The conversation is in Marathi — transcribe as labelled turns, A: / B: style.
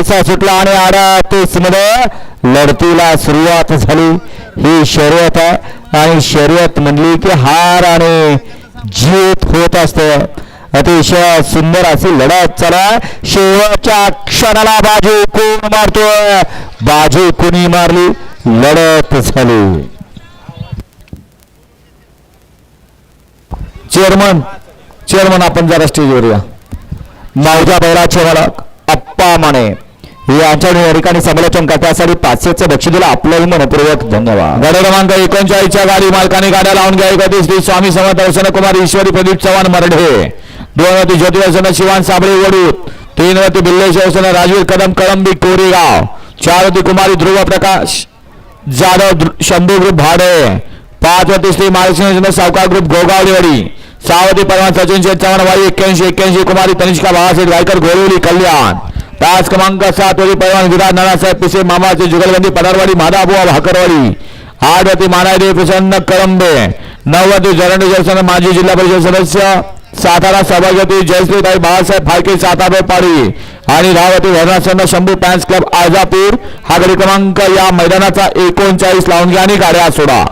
A: पैसा सुटला आणि अडतीसमध्ये लढतीला सुरुवात झाली. ही शर्यत आहे आणि शर्यत म्हणली की हार आणि जीत होत असते. अतिशय सुंदर अशी लढत चला शेवटच्या क्षणाला बाजू कोण मारतोय? बाजू कोणी मारली? लढत झाली. चेअरमन चेअरमन आपण जरा स्टेजवर या. मावजा बैलाचे मालक अप्पा माने. यांच्या या ठिकाणी समालोचन करण्यासाठी पाचशेचं बक्षीस दिलं आपल्याला मनपूर्वक धन्यवाद. गाडी क्रमांक एकोणचाळीसच्या गाडी मालकाने गाड्या लावून घ्या. एकोणतीस श्री स्वामी समर्थ दर्शन कुमार ईश्वरी प्रदीप चव्हाण मरढे. दोन वरती शिवान साबळे वडूत. तीन बिल्लेश्वर बिल्लेश राजवीर कदम कळंबी कोरेगाव. चारवती कुमारी ध्रुव प्रकाश जाधव शंभू ग्रुप भाडे. पाच वरती श्री महालक्ष्मी सावकार ग्रुप गोगावडेवाडी सहावती परवान सचिन शेठ चव्हाण वाई एक्क्याऐंशी एक्क्याऐंशी कुमारी तनिष्का बाळासाहेब गायकर गोरेवली कल्याण. पाच क्रमांक सात वरती परवान विराज नानासाहेब पिसे मामाचे जुगलबंदी पदारवाडी माधाबुवा भाकरवाडी. आठ वरती मानादेव प्रसन्न कळंबे. नऊ वरती जयसन माजी जिल्हा परिषद सदस्य. सातारा सभागती जयश्रीताई बाळासाहेब फाळके सातारा पाडी. आणि रावती धरणासन्न शंभू पॅन्स क्लब आजापूर. हा गडी क्रमांक या मैदानाचा एकोणचाळीस. लावून घ्या आणि गाड्या सोडा.